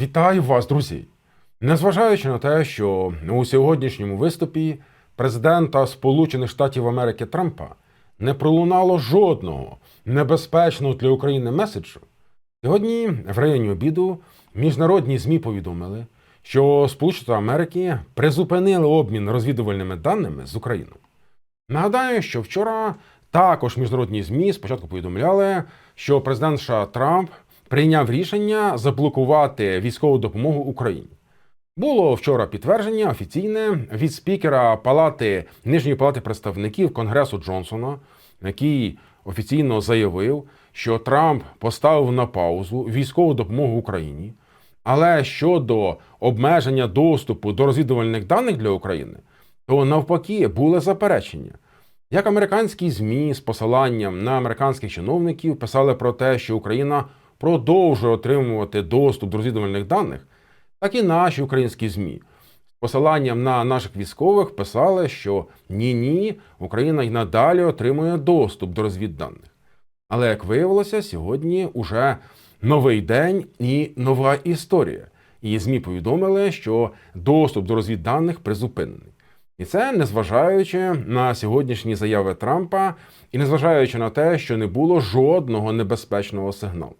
Вітаю вас, друзі! Незважаючи на те, що у сьогоднішньому виступі президента Сполучених Штатів Америки Трампа не пролунало жодного небезпечного для України меседжу, сьогодні в районі обіду міжнародні ЗМІ повідомили, що Сполучені Штати Америки призупинили обмін розвідувальними даними з Україною. Нагадаю, що вчора також міжнародні ЗМІ спочатку повідомляли, що президент США Трамп прийняв рішення заблокувати військову допомогу Україні. Було вчора підтвердження офіційне від спікера Палати Нижньої палати представників Конгресу Джонсона, який офіційно заявив, що Трамп поставив на паузу військову допомогу Україні. Але щодо обмеження доступу до розвідувальних даних для України, то навпаки були заперечення. Як американські ЗМІ з посиланням на американських чиновників писали про те, що Україна продовжує отримувати доступ до розвідувальних даних, так і наші українські ЗМІ з посиланням на наших військових писали, що ні-ні, Україна й надалі отримує доступ до розвідданих. Але як виявилося, сьогодні уже новий день і нова історія. І ЗМІ повідомили, що доступ до розвідданих призупинений. І це незважаючи на сьогоднішні заяви Трампа і незважаючи на те, що не було жодного небезпечного сигналу.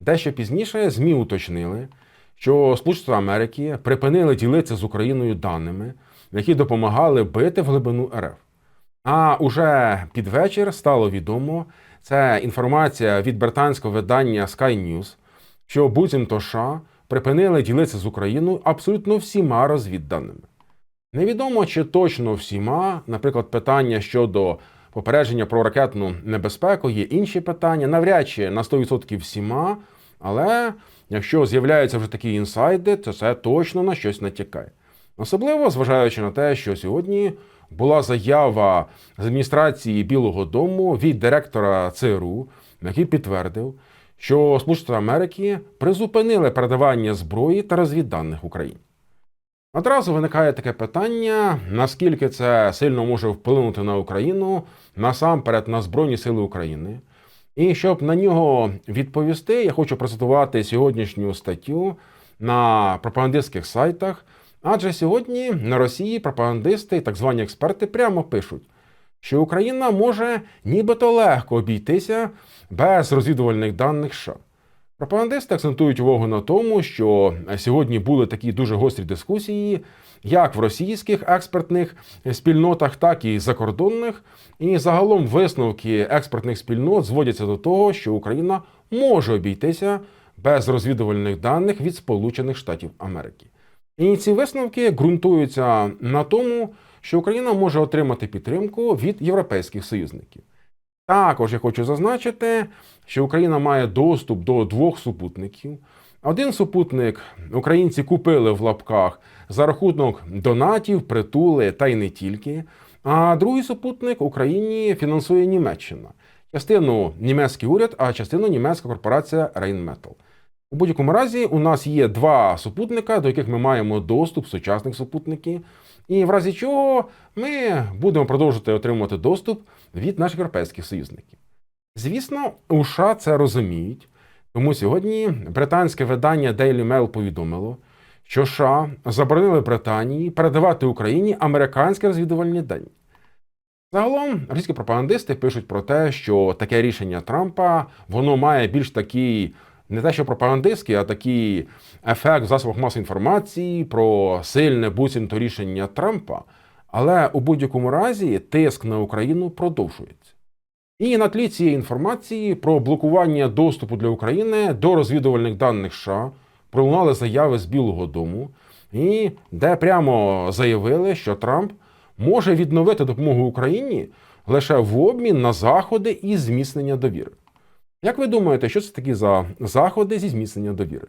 Дещо пізніше ЗМІ уточнили, що Сполучені Америки припинили ділитися з Україною даними, які допомагали бити в глибину РФ. А уже під вечір стало відомо, це інформація від британського видання Sky News, що буцімто США припинили ділитися з Україною абсолютно всіма розвідданими. Невідомо, чи точно всіма, наприклад, питання щодо попередження про ракетну небезпеку, є інші питання, навряд чи на 100% всіма, але якщо з'являються вже такі інсайди, то це точно на щось натякає. Особливо зважаючи на те, що сьогодні була заява з адміністрації Білого Дому від директора ЦРУ, який підтвердив, що Сполучені Америки призупинили передавання зброї та розвідданих Україні. Одразу виникає таке питання, наскільки це сильно може вплинути на Україну, насамперед на Збройні Сили України. І щоб на нього відповісти, я хочу процитувати сьогоднішню статтю на пропагандистських сайтах. Адже сьогодні на Росії пропагандисти так звані експерти прямо пишуть, що Україна може нібито легко обійтися без розвідувальних даних США. Пропагандисти акцентують увагу на тому, що сьогодні були такі дуже гострі дискусії, як в російських експертних спільнотах, так і закордонних. І загалом висновки експертних спільнот зводяться до того, що Україна може обійтися без розвідувальних даних від Сполучених Штатів Америки. І ці висновки ґрунтуються на тому, що Україна може отримати підтримку від європейських союзників. Також я хочу зазначити, що Україна має доступ до двох супутників. Один супутник українці купили в лапках за рахунок донатів, притули та й не тільки. А другий супутник Україні фінансує Німеччина. Частину німецький уряд, а частину німецька корпорація Rheinmetall. У будь-якому разі, у нас є два супутника, до яких ми маємо доступ сучасних супутників. І в разі чого ми будемо продовжувати отримувати доступ від наших європейських союзників. Звісно, у США це розуміють, тому сьогодні британське видання Daily Mail повідомило, що США заборонили Британії передавати Україні американські розвідувальні дані. Загалом російські пропагандисти пишуть про те, що таке рішення Трампа воно має більш такий не те, що пропагандистський, а такий ефект в засобах масової інформації про сильне буцімто рішення Трампа. Але у будь-якому разі тиск на Україну продовжується. І на тлі цієї інформації про блокування доступу для України до розвідувальних даних США пролунали заяви з Білого Дому, і де прямо заявили, що Трамп може відновити допомогу Україні лише в обмін на заходи і зміцнення довіри. Як ви думаєте, що це такі за заходи зі зміцнення довіри?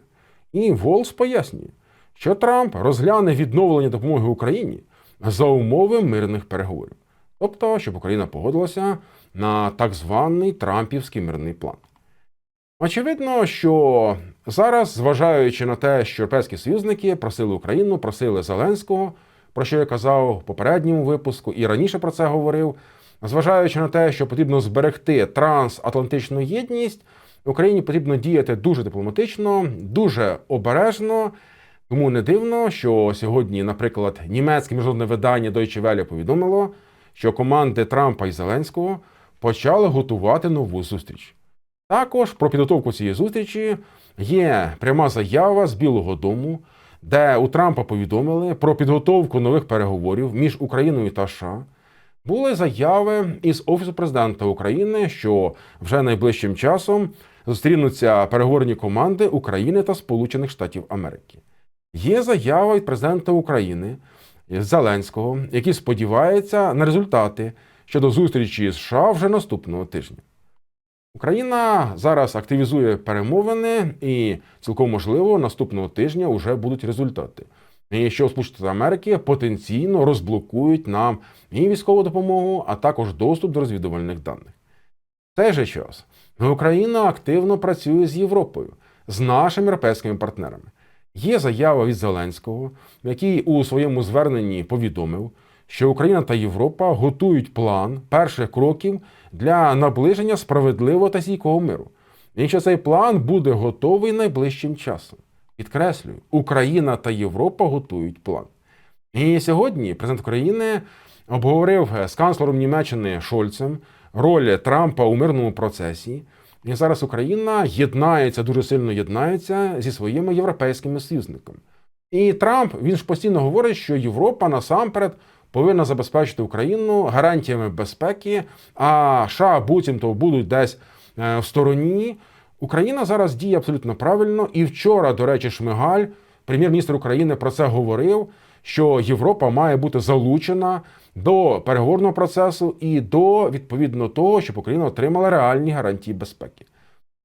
І Волс пояснює, що Трамп розгляне відновлення допомоги Україні за умови мирних переговорів, тобто, щоб Україна погодилася на так званий Трампівський мирний план. Очевидно, що зараз, зважаючи на те, що європейські союзники просили Україну, просили Зеленського, про що я казав в попередньому випуску, і раніше про це говорив. Зважаючи на те, що потрібно зберегти трансатлантичну єдність, Україні потрібно діяти дуже дипломатично, дуже обережно. Тому не дивно, що сьогодні, наприклад, німецьке міжнародне видання Deutsche Welle повідомило, що команди Трампа і Зеленського почали готувати нову зустріч. Також про підготовку цієї зустрічі є пряма заява з Білого Дому, де у Трампа повідомили про підготовку нових переговорів між Україною та США. Були заяви із Офісу президента України, що вже найближчим часом зустрінуться переговорні команди України та Сполучених Штатів Америки. Є заява від президента України Зеленського, який сподівається на результати щодо зустрічі з США вже наступного тижня. Україна зараз активізує перемовини, і цілком можливо наступного тижня вже будуть результати. І що Сполучені Америки потенційно розблокують нам і військову допомогу, а також доступ до розвідувальних даних. В цей же час Україна активно працює з Європою, з нашими європейськими партнерами. Є заява від Зеленського, який у своєму зверненні повідомив, що Україна та Європа готують план перших кроків для наближення справедливого та стійкого миру. І що цей план буде готовий найближчим часом. Підкреслюю, Україна та Європа готують план. І сьогодні президент України обговорив з канцлером Німеччини Шольцем роль Трампа у мирному процесі. І зараз Україна єднається, дуже сильно єднається зі своїми європейськими союзниками. І Трамп він ж постійно говорить, що Європа насамперед повинна забезпечити Україну гарантіями безпеки, а США буцімто будуть десь е, в стороні. Україна зараз діє абсолютно правильно. І вчора, до речі, Шмигаль, прем'єр-міністр України, про це говорив. Що Європа має бути залучена до переговорного процесу і до відповідно того, щоб Україна отримала реальні гарантії безпеки.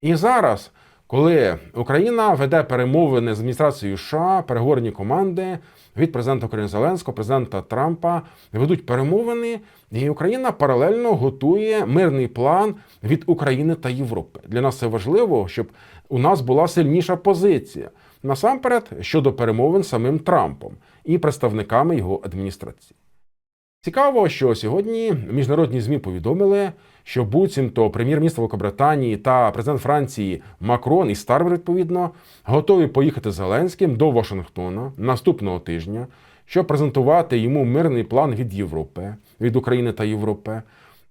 І зараз, коли Україна веде перемовини з адміністрацією США, переговорні команди від президента України Зеленського, президента Трампа ведуть перемовини, і Україна паралельно готує мирний план від України та Європи. Для нас це важливо, щоб у нас була сильніша позиція насамперед щодо перемовин самим Трампом і представниками його адміністрації. Цікаво, що сьогодні міжнародні ЗМІ повідомили, що буцімто прем'єр-міністр Великобританії та президент Франції Макрон і Стармер, відповідно, готові поїхати з Зеленським до Вашингтона наступного тижня, щоб презентувати йому мирний план від Європи, від України та Європи.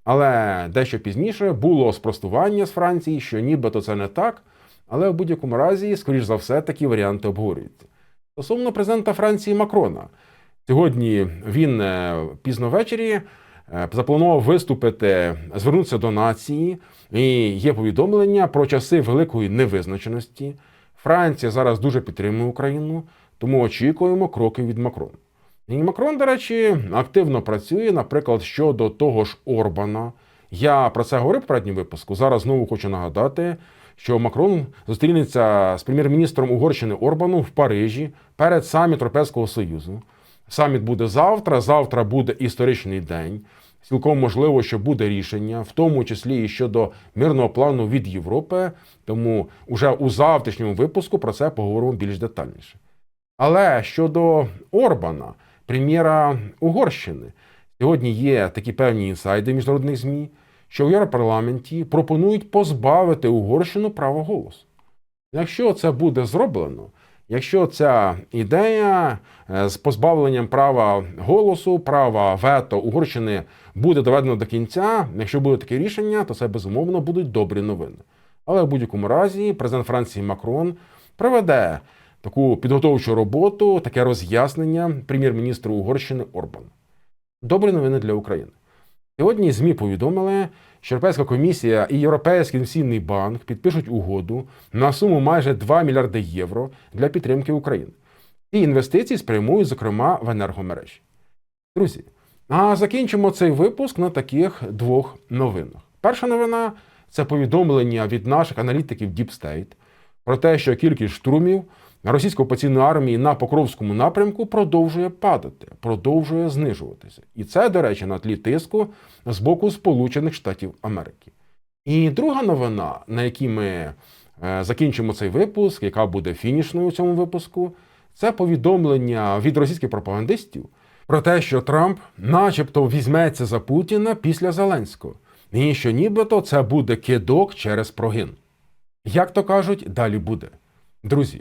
Але дещо пізніше було спростування з Франції, що нібито це не так. Але в будь-якому разі, скоріш за все, такі варіанти обговорюються. Стосовно президента Франції Макрона, сьогодні він е, пізно ввечері е, запланував виступити, звернутися до нації, і є повідомлення про часи великої невизначеності. Франція зараз дуже підтримує Україну, тому очікуємо кроків від Макрона. І Макрон, до речі, активно працює, наприклад, щодо того ж Орбана. Я про це говорив в передньому випуску. Зараз знову хочу нагадати що Макрон зустрінеться з прем'єр-міністром Угорщини Орбану в Парижі перед саміт Європейського Союзу. Саміт буде завтра. Завтра буде історичний день. Цілком можливо, що буде рішення, в тому числі і щодо мирного плану від Європи. Тому уже у завтрашньому випуску про це поговоримо більш детальніше. Але щодо Орбана, прем'єра Угорщини, сьогодні є такі певні інсайди міжнародних ЗМІ що в Європарламенті пропонують позбавити Угорщину права голосу. Якщо це буде зроблено, якщо ця ідея е, з позбавленням права голосу, права вето Угорщини буде доведено до кінця, якщо буде таке рішення, то це безумовно будуть добрі новини. Але в будь-якому разі президент Франції Макрон проведе таку підготовчу роботу, таке роз'яснення прем'єр-міністру Угорщини Орбану. Добрі новини для України. Сьогодні ЗМІ повідомили, що Європейська комісія і Європейський інвестиційний банк підпишуть угоду на суму майже 2 мільярди євро для підтримки України. І інвестиції спрямують, зокрема, в енергомережі. Друзі, а закінчимо цей випуск на таких двох новинах. Перша новина це повідомлення від наших аналітиків Deep State про те, що кількість штурмів російської окупаційної армії на Покровському напрямку продовжує падати, продовжує знижуватися. І це, до речі, на тлі тиску з боку Сполучених Штатів Америки. І друга новина, на якій ми е, закінчимо цей випуск, яка буде фінішною у цьому випуску, це повідомлення від російських пропагандистів про те, що Трамп, начебто, візьметься за Путіна після Зеленського, і що нібито це буде кидок через прогин. Як то кажуть, далі буде. Друзі,